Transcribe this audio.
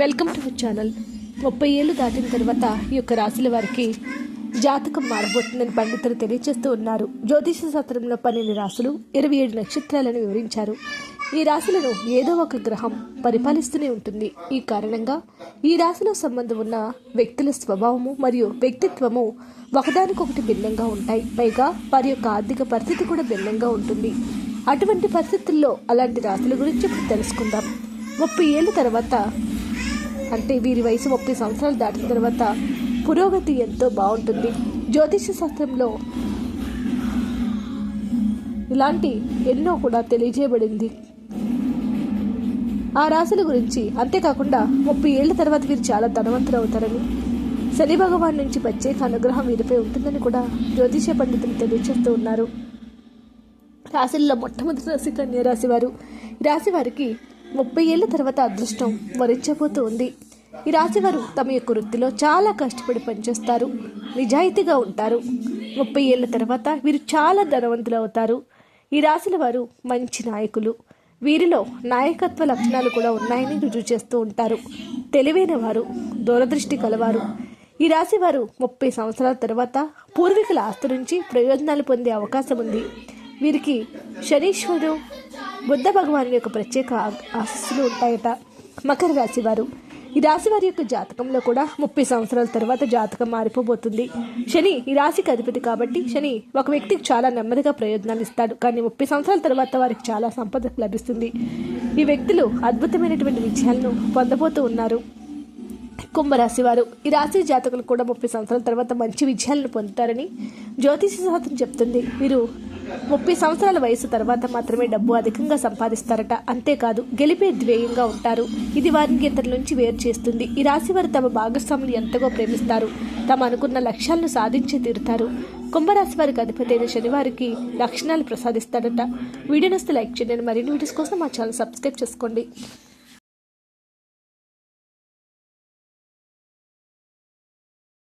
Welcome to channel. ముప్పై ఏళ్ళు దాటిన తర్వాత ఈ యొక్క రాశుల వారికి జాతకం మారబోతుందని పండితులు తెలియజేస్తూ ఉన్నారు. జ్యోతిష శాస్త్రంలో పన్నెండు రాశులు ఇరవై ఏడు నక్షత్రాలను వివరించారు. ఈ రాశులను ఏదో ఒక గ్రహం పరిపాలిస్తూనే ఉంటుంది. ఈ కారణంగా ఈ రాశిలో సంబంధం ఉన్న వ్యక్తుల స్వభావము మరియు వ్యక్తిత్వము ఒకదానికొకటి భిన్నంగా ఉంటాయి. పైగా వారి యొక్క ఆర్థిక పరిస్థితి కూడా భిన్నంగా ఉంటుంది. అటువంటి పరిస్థితుల్లో అలాంటి రాశుల గురించి ఇప్పుడు తెలుసుకుందాం. ముప్పై ఏళ్ళ తర్వాత అంటే వీరి వయసు ముప్పై సంవత్సరాలు దాటిన తర్వాత పురోగతి ఎంతో బాగుంటుంది. జ్యోతిష శాస్త్రంలో ఇలాంటి ఎన్నో కూడా తెలియజేయబడింది. ఆ రాశుల గురించి అంతేకాకుండా ముప్పై ఏళ్ళ తర్వాత వీరు చాలా ధనవంతులు అవుతారని శని భగవాన్ నుంచి ప్రత్యేక అనుగ్రహం వీరిపై ఉంటుందని కూడా జ్యోతిష పండితులు తెలియజేస్తూ ఉన్నారు. రాశుల్లో మొట్టమొదటి రాశి కన్యా రాశి వారు రాశి వారికి ముప్పై ఏళ్ళ తర్వాత అదృష్టం వరించబోతూ ఉంది ఈ రాశివారు తమ యొక్క వృత్తిలో చాలా కష్టపడి పనిచేస్తారు. నిజాయితీగా ఉంటారు. ముప్పై ఏళ్ళ తర్వాత వీరు చాలా ధనవంతులు అవుతారు. ఈ రాశుల వారు మంచి నాయకులు. వీరిలో నాయకత్వ లక్షణాలు కూడా ఉన్నాయని రుజువు చేస్తూ ఉంటారు. తెలివైన వారు దూరదృష్టి కలవారు. ఈ రాశి వారు ముప్పై సంవత్సరాల తర్వాత పూర్వీకుల ఆస్తి నుంచి ప్రయోజనాలు పొందే అవకాశం ఉంది. వీరికి శనీశ్వరుడు బుద్ధ భగవాను యొక్క ప్రత్యేక ఆ- ఉంటాయట మకర రాశి వారు. ఈ రాశి వారి యొక్క జాతకంలో కూడా ముప్పై సంవత్సరాల తర్వాత జాతకం మారిపోబోతుంది. శని ఈ రాశికి అధిపతి కాబట్టి శని ఒక వ్యక్తికి చాలా నెమ్మదిగా ప్రయోజనాలు ఇస్తాడు. కానీ ముప్పై సంవత్సరాల తర్వాత వారికి చాలా సంపద లభిస్తుంది. ఈ వ్యక్తులు అద్భుతమైనటువంటి విజయాలను పొందబోతూ ఉన్నారు. కుంభరాశి వారు. ఈ రాశి జాతకులు కూడా ముప్పై సంవత్సరాల తర్వాత మంచి విజయాలను పొందుతారని జ్యోతిష శాస్త్రం చెప్తుంది. వీరు ముప్పై సంవత్సరాల వయసు తర్వాత మాత్రమే డబ్బు అధికంగా సంపాదిస్తారట. అంతేకాదు గెలిపే ధ్యేయంగా ఉంటారు. ఇది వారిని ఇతరుల నుంచి వేరు చేస్తుంది. ఈ రాశి వారు తమ భాగస్వాములు ఎంతగా ప్రేమిస్తారు? తమ అనుకున్న లక్ష్యాలను సాధించి తీరుతారు. కుంభరాశి వారికి అధిపతి అయిన శనివారికి లక్షణాలు ప్రసాదిస్తాడట వీడియోనస్తే లైక్ చేయండి. మరిన్ని వీడియోస్ కోసం మా ఛానల్ సబ్స్క్రైబ్ చేసుకోండి.